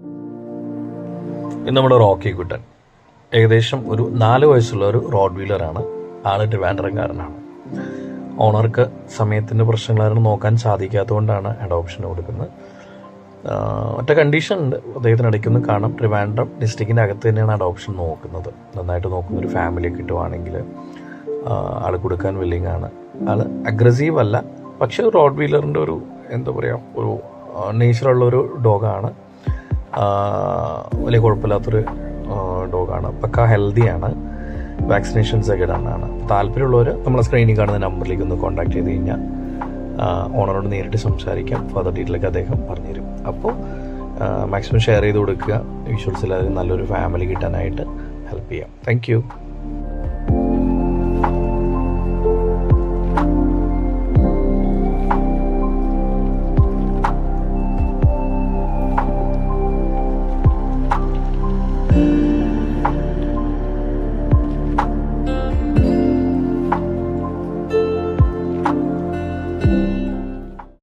ഇന്ന് നമ്മുടെ റോക്കി കുട്ടൻ. ഏകദേശം ഒരു നാല് വയസ്സുള്ള ഒരു റോഡ് വീലറാണ്. ആൾ ട്രിവാൻഡ്രംകാരനാണ് ഓണർക്ക് സമയത്തിന്റെ പ്രശ്നങ്ങളായിരുന്നു നോക്കാൻ സാധിക്കാത്തതുകൊണ്ടാണ് അഡോപ്ഷൻ കൊടുക്കുന്നത്. ഒറ്റ കണ്ടീഷൻ ഉണ്ട്. അദ്ദേഹത്തിന് ഇടയ്ക്കൊന്ന് കാണാം. ട്രിവാൻഡ്രം ഡിസ്ട്രിക്റ്റിന്റെ അകത്ത് തന്നെയാണ് അഡോപ്ഷൻ നോക്കുന്നത്. നന്നായിട്ട് നോക്കുന്ന ഒരു ഫാമിലി കിട്ടുവാണെങ്കിൽ ആൾ കൊടുക്കാൻ വില്ലിങ് ആണ്. ആൾ അഗ്രസീവ് അല്ല. പക്ഷേ റോഡ് വീലറിന്റെ ഒരു എന്താ പറയുക ഒരു നേച്ചറുള്ള ഒരു ഡോഗാണ് വലിയ കുഴപ്പമില്ലാത്തൊരു ഡോഗാണ്. പക്ക ഹെൽത്തിയാണ്. വാക്സിനേഷൻസ് ഒക്കെ ഇടാനാണ്. താല്പര്യമുള്ളവർ നമ്മളെ സ്ക്രീനിൽ കാണുന്ന നമ്പറിലേക്ക് ഒന്ന് കോൺടാക്ട് ചെയ്ത് കഴിഞ്ഞാൽ ഓണറോട് നേരിട്ട് സംസാരിക്കാം. ഫർദർ ഡീറ്റെയിലൊക്കെ അദ്ദേഹം പറഞ്ഞുതരും. അപ്പോൾ മാക്സിമം ഷെയർ ചെയ്ത് കൊടുക്കുക. വിഷ്വൽസിൽ അത് നല്ലൊരു ഫാമിലി കിട്ടാനായിട്ട് ഹെൽപ്പ് ചെയ്യാം. താങ്ക്